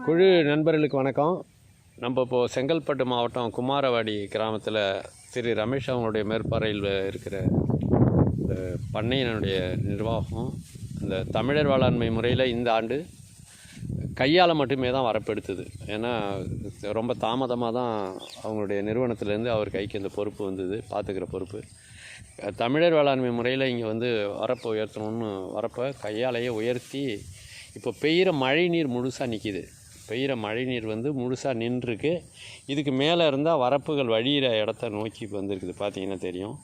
குழு நண்பர்களுக்கு வணக்கம். நம்ம இப்போது செங்கல்பட்டு மாவட்டம் குமாரவாடி கிராமத்தில் திரு ரமேஷ் அவங்களுடைய மேற்பார்வையில் இருக்கிற இந்த பண்ணையினுடைய நிர்வாகம் இந்த தமிழர் வேளாண்மை முறையில் இந்த ஆண்டு கையால் மட்டுமே தான் வரப்பெடுத்தது. ஏன்னா ரொம்ப தாமதமாக தான் அவங்களுடைய நிறுவனத்திலேருந்து அவர் கைக்கு இந்த பொறுப்பு வந்தது பார்த்துக்கிற பொறுப்பு. தமிழர் வேளாண்மை முறையில் இங்கே வந்து வரப்பை உயர்த்தணும்னு வரப்போ கையாலேயே உயர்த்தி இப்போ பெய்கிற மழை நீர் முழுசாக நிற்கிது பெய்கிற மழை நீர் வந்து முழுசாக நின்றுருக்கு. இதுக்கு மேலே இருந்தால் வரப்புகள் வழியிற இடத்த நோக்கி வந்திருக்குது. பார்த்தீங்கன்னா தெரியும்.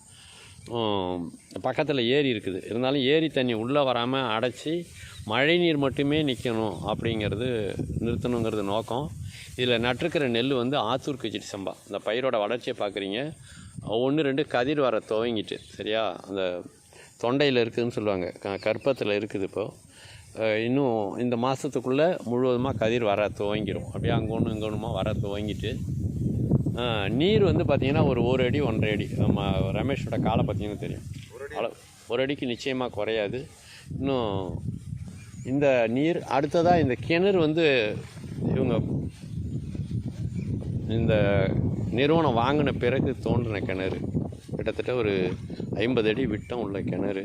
பக்கத்தில் ஏரி இருக்குது. இருந்தாலும் ஏரி தண்ணி உள்ளே வராமல் அடைச்சி மழை நீர் மட்டுமே நிற்கணும் அப்படிங்கிறது நிறுத்தணுங்கிறது நோக்கம். இதில் நட்டிருக்கிற நெல் வந்து ஆத்தூர் கிச்சிடி சம்பா. இந்த பயிரோட வளர்ச்சியை பார்க்குறீங்க ஒன்று ரெண்டு கதிர் வர துவங்கிட்டு சரியா? அந்த தொண்டையில் இருக்குதுன்னு சொல்லுவாங்க. க கற்பத்தில் இருக்குது இப்போது இன்னும் இந்த மாதத்துக்குள்ளே முழுவதுமாக கதிர் வர துவங்கிடும் அப்படியே அங்கே ஒன்று இங்கே ஒன்றுமா வர துவங்கிட்டு நீர் வந்து பார்த்திங்கன்னா ஒரு ஒரு அடி ஒன்றரை அடி. நம்ம ரமேஷோட காலை பார்த்தீங்கன்னா தெரியும். அளவு ஒரு அடிக்கு நிச்சயமாக குறையாது. இன்னும் இந்த நீர் அடுத்ததாக இந்த கிணறு வந்து இவங்க இந்த நிறுவனம் வாங்கின பிறகு தோன்றின கிணறு. கிட்டத்தட்ட ஒரு ஐம்பது அடி விட்டம் உள்ள கிணறு.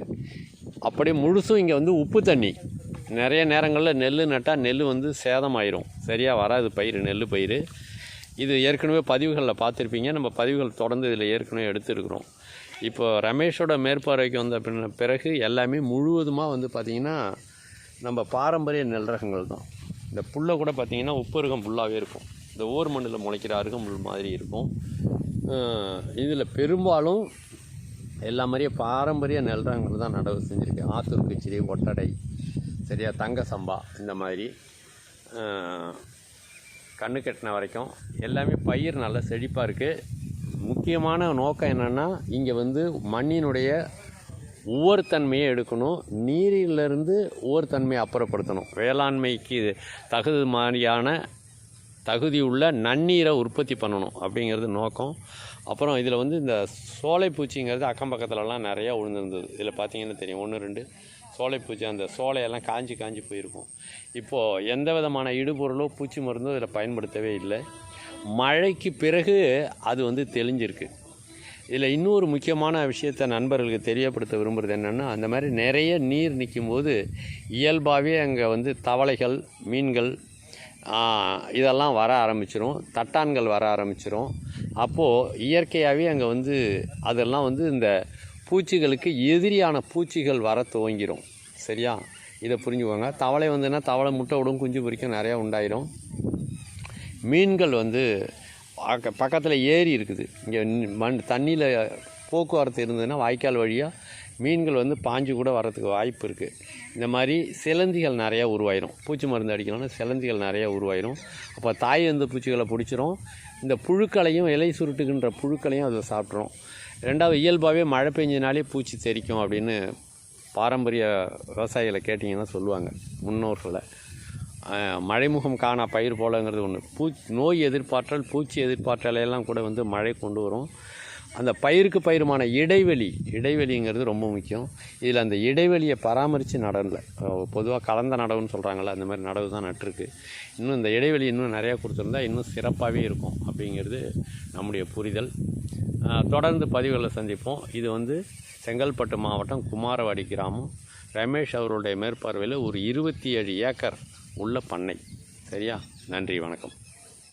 அப்படியே முழுசும் இங்கே வந்து உப்பு தண்ணி. நிறைய நேரங்களில் நெல் நட்டால் நெல் வந்து சேதமாயிரும். சரியாக வராது பயிர் நெல் பயிர் இது ஏற்கனவே பதிவுகளில் பார்த்துருப்பீங்க. நம்ம பதிவுகள் தொடர்ந்து இதில் ஏற்கனவே எடுத்துருக்குறோம். இப்போ ரமேஷோட மேற்பார்வைக்கு வந்த பின்ன பிறகு எல்லாமே முழுவதுமாக வந்து பார்த்திங்கன்னா நம்ம பாரம்பரிய நெல் ரகங்கள் தான். இந்த புல்லை கூட பார்த்திங்கன்னா உப்பருகம் புல்லாகவே இருக்கும். இந்த ஓர் மண்ணில் முளைக்கிற அருகம்புல் மாதிரி இருக்கும். இதில் பெரும்பாலும் எல்லா மாதிரியே பாரம்பரிய நெல் ரகங்கள் தான் நடவு செஞ்சுருக்கு. ஆத்தூர் கிச்சிரி ஒட்டடை சரியா தங்க சம்பா இந்த மாதிரி கண்ணு கட்டின வரைக்கும் எல்லாமே பயிர் நல்லா செழிப்பாக இருக்குது முக்கியமான நோக்கம் என்னென்னா இங்கே வந்து மண்ணினுடைய ஒவ்வொரு தன்மையை எடுக்கணும். நீரிலிருந்து தன்மையை அப்புறப்படுத்தணும். வேளாண்மைக்கு தகுது மாதிரியான தகுதி உள்ள நன்னீரை உற்பத்தி பண்ணணும் அப்படிங்கிறது நோக்கம். அப்புறம் இதில் வந்து இந்த சோலை பூச்சிங்கிறது அக்கம் பக்கத்துலலாம் நிறையா விழுந்திருந்தது இதில் பார்த்தீங்கன்னா தெரியும். ஒன்று ரெண்டு சோலை பூச்சி அந்த சோலையெல்லாம் காஞ்சி காஞ்சி போயிருக்கும். இப்போது எந்த விதமான இடுபொருளோ பூச்சி மருந்தோ இதில் பயன்படுத்தவே இல்லை. மழைக்கு பிறகு அது வந்து தெளிஞ்சிருக்கு. இதில் இன்னொரு முக்கியமான விஷயத்தை நண்பர்களுக்கு தெரியப்படுத்த விரும்புகிறது என்னென்னா அந்த மாதிரி நிறைய நீர் நிற்கும் போது இயல்பாகவே அங்கே வந்து தவளைகள் மீன்கள் இதெல்லாம் வர ஆரம்பிச்சிரும். தட்டான்கள் வர ஆரம்பிச்சிரும். அப்போது இயற்கையாகவே அங்கே வந்து அதெல்லாம் வந்து இந்த பூச்சிகளுக்கு எதிரியான பூச்சிகள் வர துவங்கிடும் சரியா? இதை புரிஞ்சுக்கோங்க. தவளை வந்துன்னா தவளை முட்டை விடும் குஞ்சு பொரிக்கும் நிறையா உண்டாயிரும். மீன்கள் வந்து பக்கத்தில் ஏரி இருக்குது. இங்கே மண் தண்ணியில் போக்குவரத்து இருந்ததுன்னா வாய்க்கால் வழியாக மீன்கள் வந்து பாஞ்சு கூட வர்றதுக்கு வாய்ப்பு இருக்குது இந்த மாதிரி சிலந்திகள் நிறையா உருவாயிரும். பூச்சி மருந்து அடிக்கணும்னா சிலந்திகள் நிறையா உருவாயிரும். அப்போ தாய் வந்து பூச்சிகளை பிடிச்சிரும். இந்த புழுக்களையும் இலை சுருட்டுகின்ற புழுக்களையும் அதை சாப்பிட்ரும் ரெண்டாவது இயல்பாகவே மழை பெஞ்சனாலே பூச்சி தெரிக்கும் அப்படின்னு பாரம்பரிய விவசாயிகளை கேட்டிங்கன்னா சொல்லுவாங்க. முன்னோர்களை. மழைமுகம் காணா பயிர் போலங்கிறது ஒன்று பூ நோய் எதிர்பார்த்தால் பூச்சி எதிர்பார்த்தாலையெல்லாம் எல்லாம் கூட வந்து மழை கொண்டு வரும். அந்த பயிருக்கு பயிருமான இடைவெளி இடைவெளிங்கிறது ரொம்ப முக்கியம். இதில் அந்த இடைவெளியை பராமரித்து நடனில் பொதுவாக கலந்த நடவுன்னு சொல்கிறாங்கல்ல அந்த மாதிரி நடவு தான் நட்டிருக்கு. இன்னும் இந்த இடைவெளி இன்னும் நிறையா கொடுத்துருந்தா இன்னும் சிறப்பாகவே இருக்கும் அப்படிங்கிறது நம்முடைய புரிதல். தொடர்ந்து பதிவுகளை சந்திப்போம். இது வந்து செங்கல்பட்டு மாவட்டம் குமாரவாடி கிராமம். ரமேஷ் அவருடைய மேற்பார்வையில் ஒரு இருபத்தி ஏழு ஏக்கர் உள்ள பண்ணை. சரியா? நன்றி வணக்கம்.